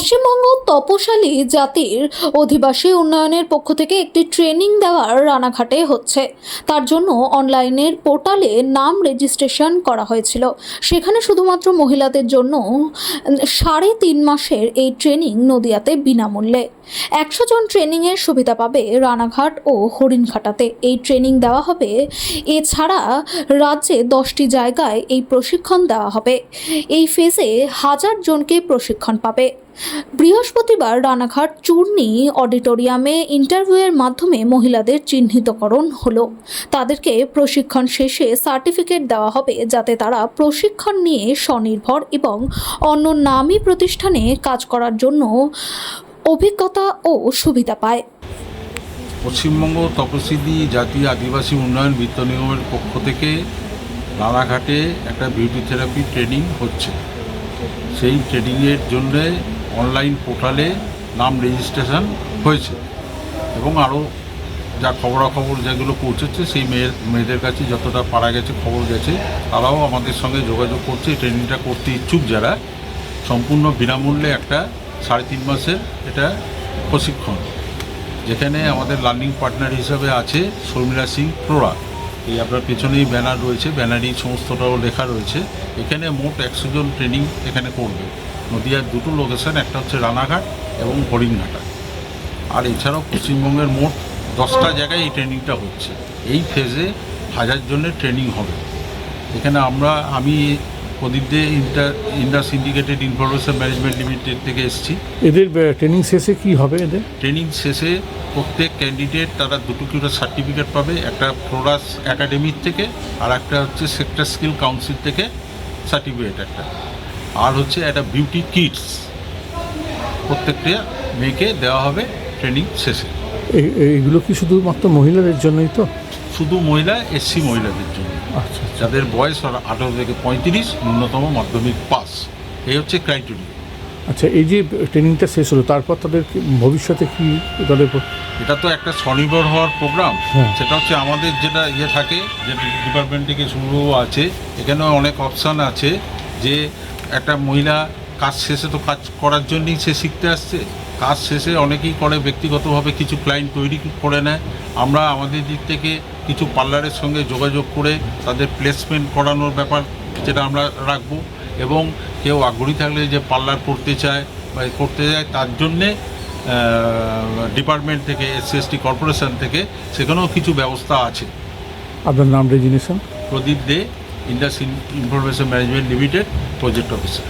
পশ্চিমবঙ্গ তপশালী জাতির অধিবাসী উন্নয়নের পক্ষ থেকে একটি ট্রেনিং দেওয়ার রানাঘাটে হচ্ছে। তার জন্য অনলাইনের পোর্টালে নাম রেজিস্ট্রেশন করা হয়েছিল। সেখানে শুধুমাত্র মহিলাদের জন্য সাড়ে তিন মাসের এই ট্রেনিং নদিয়াতে বিনামূল্যে। একশো জন ট্রেনিংয়ের সুবিধা পাবে রানাঘাট ও হরিণঘাটাতে। এই ট্রেনিং দেওয়া হবে। এছাড়া রাজ্যে দশটি জায়গায় এই প্রশিক্ষণ দেওয়া হবে। এই ফেজে হাজার জনকে প্রশিক্ষণ পাবে। বৃহস্পতিবার রানাঘাট চূর্ণি অডিটোরিয়ামে ইন্টারভিউয়ের মাধ্যমে মহিলাদের চিহ্নিতকরণ হলো। তাদেরকে প্রশিক্ষণ শেষে সার্টিফিকেট দেওয়া হবে যাতে তারা প্রশিক্ষণ নিয়ে স্বনির্ভর এবং অন্য নামী প্রতিষ্ঠানে কাজ করার জন্য অভিজ্ঞতা ও সুবিধা পায়। পশ্চিমবঙ্গ তপশিলি জাতীয় আদিবাসী উন্নয়ন বিত্ত নিগমের পক্ষ থেকে রানাঘাটে একটা বিউটি থেরাপি ট্রেনিং হচ্ছে। সেই ট্রেনিংয়ের জন্য অনলাইন পোর্টালে নাম রেজিস্ট্রেশন হয়েছে। এবং আরও যা খবরাখবর যেগুলো পৌঁছেছে, সেই মেয়ের, মেয়েদের কাছে যতটা পারা গেছে, খবর গেছে, তারাও আমাদের সঙ্গে যোগাযোগ করছে ট্রেনিংটা করতে ইচ্ছুক যারা। সম্পূর্ণ বিনামূল্যে একটা সাড়ে তিন মাসের এটা প্রশিক্ষণ। যেখানে আমাদের লার্নিং পার্টনার হিসাবে আছে শর্মিলা সিং প্রোরা এই আপনার পেছনেই ব্যানার রয়েছে ব্যানারই সমস্তটাও লেখা রয়েছে। এখানে মোট একশো জন ট্রেনিং এখানে করবে। নদীয়ার দুটো লোকেশন একটা হচ্ছে রানাঘাট এবং হরিণঘাটা। আর এছাড়াও পশ্চিমবঙ্গের মোট দশটা জায়গায় এই ট্রেনিংটা হচ্ছে। এই ফেজে হাজার জনের ট্রেনিং হবে। এখানে আমরা, আমি Pradip De inter Indus syndicated information management limited থেকে এসেছি। এদের ট্রেনিং শেষে কি হবে এদের? ট্রেনিং শেষে প্রত্যেক ক্যান্ডিডেট তারা দুটো করে সার্টিফিকেট পাবে একটা ফ্লোরাস একাডেমির থেকে আর একটা হচ্ছে সেক্টর স্কিল কাউন্সিল থেকে সার্টিফিকেট একটা। আর হচ্ছে একটা বিউটি কিটস প্রত্যেকটা মেয়েকে দেওয়া হবে ট্রেনিং শেষে। এই- এইগুলো কি শুধুমাত্র মহিলাদের জন্যই তো? শুধু মহিলা এসসি মহিলাদের জন্য। যাদের বয়স আঠারো থেকে পঁয়ত্রিশ ন্যূনতম মাধ্যমিক পাস। এই হচ্ছে ক্রাইটেরিয়া আচ্ছা এই যে ট্রেনিংটা শেষ হলো তারপর তাদের ভবিষ্যতে কি তাদের এটা তো একটা স্বনির্ভর হওয়ার প্রোগ্রাম হ্যাঁ। সেটা হচ্ছে আমাদের যেটা ইয়ে থাকে যে ডিপার্টমেন্ট থেকে শুরু আছে এখানেও অনেক অপশান আছে যে একটা মহিলা কাজ শেষে তো কাজ করার জন্যই সে শিখতে আসছে। কাজ শেষে অনেকেই করে ব্যক্তিগতভাবে কিছু ক্লায়েন্ট তৈরি করে নেয়। আমরা আমাদের দিক থেকে কিছু পার্লারের সঙ্গে যোগাযোগ করে তাদের প্লেসমেন্ট করানোর ব্যাপার যেটা আমরা রাখব এবং কেউ আগ্রহী থাকলে যে পার্লার করতে চায় বা করতে চায় তার জন্যে ডিপার্টমেন্ট থেকে এসসি এসটি কর্পোরেশন থেকে সেখানেও কিছু ব্যবস্থা আছে। আপনার নাম designation? Pradip De Indus information management limited project officer